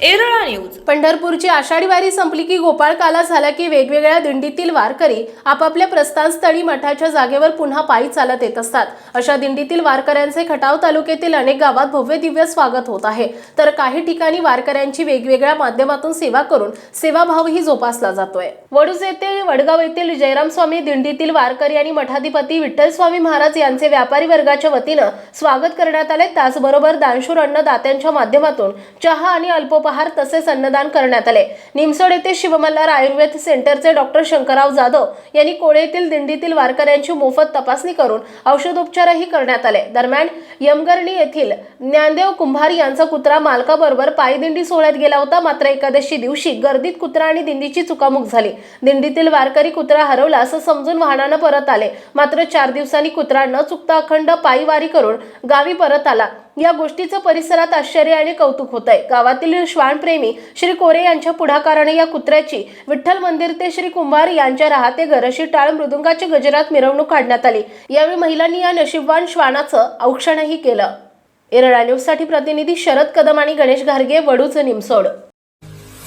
Erala news. पंढरपूरची आषाढी वारी संपली की गोपाळकाला झाला की वेगवेगळ्या दिंडीतील वारकरी आपापल्या प्रस्थानस्थळी मठाच्या जागेवर पुन्हा पायी चालत येत असतात. अशा दिंडीतील वारकऱ्यांचे खटाव तालुक्यातील अनेक गावात भव्य दिव्य स्वागत होत आहे. तर काही ठिकाणी वारकऱ्यांची वेगवेगळ्या माध्यमातून सेवा करून सेवाभावही जोपासला जातोय. वडूज येथे वडगाव येथील जयराम स्वामी दिंडीतील वारकरी आणि मठाधिपती विठ्ठल स्वामी महाराज यांचे व्यापारी वर्गाच्या वतीनं स्वागत करण्यात आले. त्याचबरोबर दानशूर अन्नदात्यांच्या माध्यमातून चहा आणि अल्पोप अल्पोपहार तसेच अन्नदान करण्यात आले. निमसोड येथे शिवमल्हार आयुर्वेद सेंटरचे डॉक्टर शंकरराव जाधव यांनी कोळे येथील दिंडीतील वारकऱ्यांची मोफत तपासणी करून औषधोपचारही करण्यात आले. दरम्यान यमगर्णी येथील ज्ञानदेव कुंभार यांचा कुत्रा मालकाबरोबर पायदिंडी सोहळ्यात गेला होता. मात्र एकादशी दिवशी गर्दीत कुत्रा आणि दिंडीची चुकामुक झाली. दिंडीतील वारकरी कुत्रा हरवला असं समजून वाहनानं परत आले. मात्र चार दिवसांनी कुत्रा न चुकता अखंड पायी वारी करून गावी परत आला. या गोष्टीचं परिसरात आश्चर्य आणि कौतुक होत आहे गावातील श्वानप्रेमी श्री कोरे यांच्या पुढाकाराने या कुत्र्याची विठ्ठल मंदिर ते श्री कुंभार यांच्या राहते घर अशी टाळ मृदुंगाच्या गजरात मिरवणूक काढण्यात आली. यावेळी महिलांनी या नशीबवान श्वानाचं औक्षणही केलं. एरळा न्यूजसाठी प्रतिनिधी शरद कदम आणि गणेश घारगे वडूच निमसोड.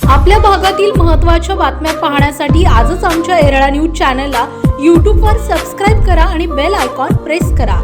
आपल्या भागातील महत्त्वाच्या बातम्या पाहण्यासाठी आजच आमच्या एरळा न्यूज चॅनलला यूट्यूबवर सबस्क्राईब करा आणि बेल आयकॉन प्रेस करा.